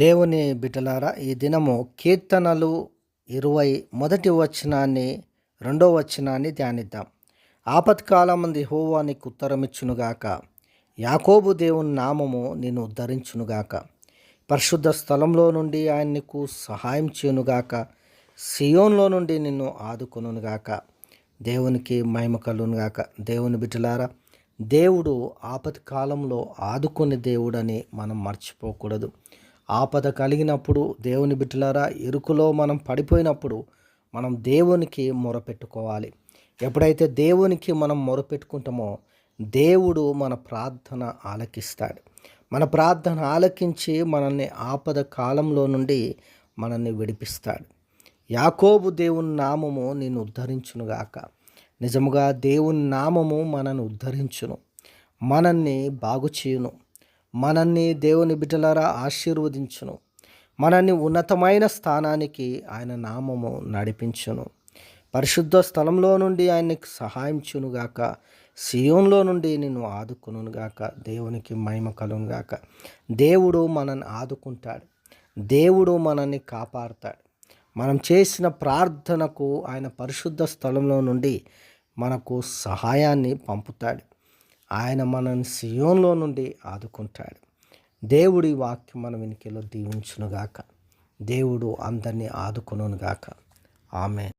దేవుని బిడ్డలారా ఈ దినము కీర్తనలు ఇరవై మొదటి వచనాన్ని రెండో వచనాన్ని ధ్యానిద్దాం. ఆపత్కాలమంది హోవానికి ఉత్తరమిచ్చునుగాక. యాకోబు దేవుని నామము నిన్ను ఉద్ధరించునుగాక. పరిశుద్ధ స్థలంలో నుండి ఆయన నీకు సహాయం చేయునుగాక. సియోన్లో నుండి నిన్ను ఆదుకొనుగాక దేవునికి మహిమ కలునుగాక దేవుని బిడ్డలారా దేవుడు ఆపద కాలంలో ఆదుకునే దేవుడని మనం మర్చిపోకూడదు. ఆపద కలిగినప్పుడు దేవుని బిడ్డలారా ఇరుకులో మనం పడిపోయినప్పుడు మనం దేవునికి మొరపెట్టుకోవాలి. ఎప్పుడైతే దేవునికి మనం మొరపెట్టుకుంటామో దేవుడు మన ప్రార్థన ఆలకిస్తాడు. మన ప్రార్థన ఆలకించి మనల్ని ఆపద కాలంలో నుండి మనల్ని విడిపిస్తాడు. యాకోబు దేవుని నామము నేను ఉద్ధరించునుగాక నిజముగా దేవుని నామము మనను ఉద్ధరించును. మనల్ని బాగు చేయును మనల్ని దేవుని బిడ్డలారా ఆశీర్వదించును. మనల్ని ఉన్నతమైన స్థానానికి ఆయన నామము నడిపించును. పరిశుద్ధ స్థలంలో నుండి ఆయనకి సహాయం చునుగాక సియోన్లో నుండి నిన్ను ఆదుకునుగాక దేవునికి మహిమ కలుగునుగాక. దేవుడు మనల్ని ఆదుకుంటాడు. దేవుడు మనల్ని కాపాడుతాడు. మనం చేసిన ప్రార్థనకు ఆయన పరిశుద్ధ స్థలంలో నుండి మనకు సహాయాన్ని పంపుతాడు. ఆయన మనల్ని సియోన్లో నుండి ఆదుకుంటాడు. దేవుడి వాక్యం మన వెనుకలో దీవించునుగాక. దేవుడు అందరినీ ఆదుకునుగాక ఆమె